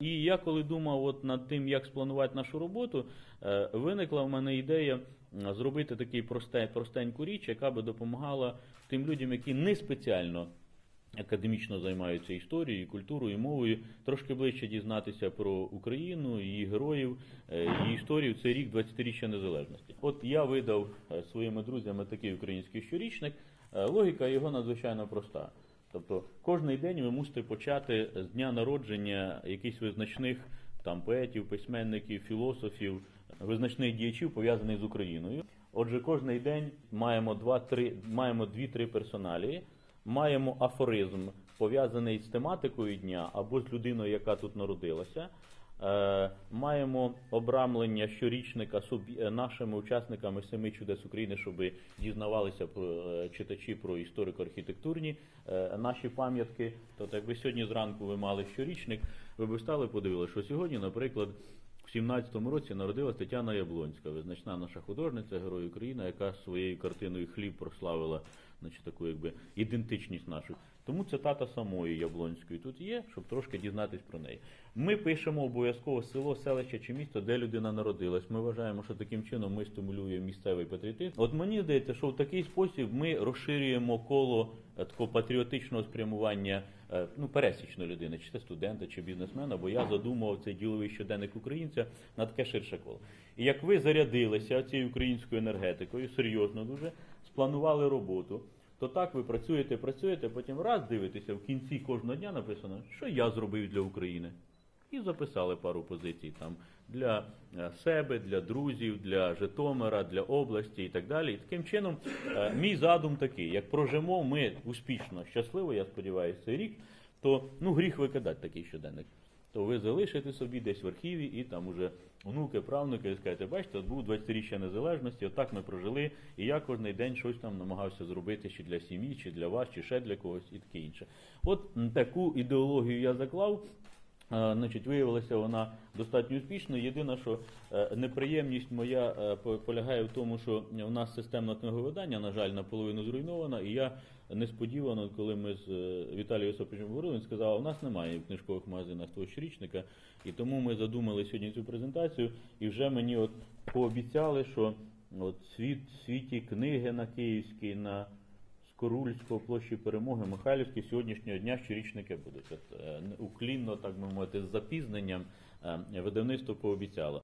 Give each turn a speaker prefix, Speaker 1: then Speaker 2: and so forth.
Speaker 1: І я коли думав от над тим, як спланувати нашу роботу, е, виникла в мене ідея зробити просте, простеньку річ, яка би допомагала тим людям, які не спеціально академічно займаються історією, культурою, мовою, трошки ближче дізнатися про Україну, її героїв, е, її історію. Це рік 20-річчя незалежності. От я видав е, своїми друзями такий український щорічник. Логіка його надзвичайно проста. Тобто кожний день ви мусите почати з дня народження якихось визначних там поетів, письменників, філософів, визначних діячів, пов'язаних з Україною. Отже, кожний день маємо два-три, маємо дві-три персоналії, маємо афоризм, пов'язаний з тематикою дня або з людиною, яка тут народилася. Е, Маємо обрамлення щорічника е, нашими учасниками семи чудес України, щоб дізнавалися е, читачі про історико-архітектурні наші пам'ятки. Тобто, якби сьогодні зранку ви мали щорічник, ви б стали подивилися, що сьогодні, наприклад, в 17-му році народилась Тетяна Яблонська, визначна наша художниця, герой України, яка своєю картиною хліб прославила значить, таку якби ідентичність нашу. Тому цитата самої Яблонської тут є, щоб трошки дізнатись про неї. Ми пишемо обов'язково село, селище чи місто, де людина народилась. Ми вважаємо, що таким чином ми стимулюємо місцевий патріотизм. От мені здається, що в такий спосіб ми розширюємо коло е, такого патріотичного спрямування е, ну, пересічної людини, чи це студента, чи бізнесмена, бо я задумував цей діловий щоденник українця на таке ширше коло. І як ви зарядилися цією українською енергетикою, серйозно дуже, спланували роботу, то так ви працюєте, працюєте, потім раз дивитеся, в кінці кожного дня написано, що я зробив для України. І записали пару позицій там для е, себе, для друзів, для Житомира, для області і так далі. І таким чином, е, мій задум такий: як прожимо ми успішно, щасливо, я сподіваюся, цей рік, то ну гріх викидати такий щоденник. То ви залишите собі десь в архіві і там уже онуки, правнуки, і скажете, бачите, от був 20-річчя незалежності, отак ми прожили, і я кожен день щось там намагався зробити чи для сім'ї, чи для вас, чи ще для когось, і таке інше. От таку ідеологію я заклав. Значить, виявилася вона достатньо успішною. Єдине, що е, неприємність моя е, полягає в тому, що у нас системне книговидання, на жаль, наполовину зруйнована, і я несподівано, коли ми з е, Віталієм Осиповичем говорили, він сказав, у нас немає в книжкових магазинах того щорічника, і тому ми задумали сьогодні цю презентацію, і вже мені от пообіцяли, що от світ, світі книги на Київській, на Скорульського площі Перемоги, Михайлівки сьогоднішнього дня щорічники будуть. От, е, уклінно, так би мовити, з запізненням е, видавництво пообіцяло.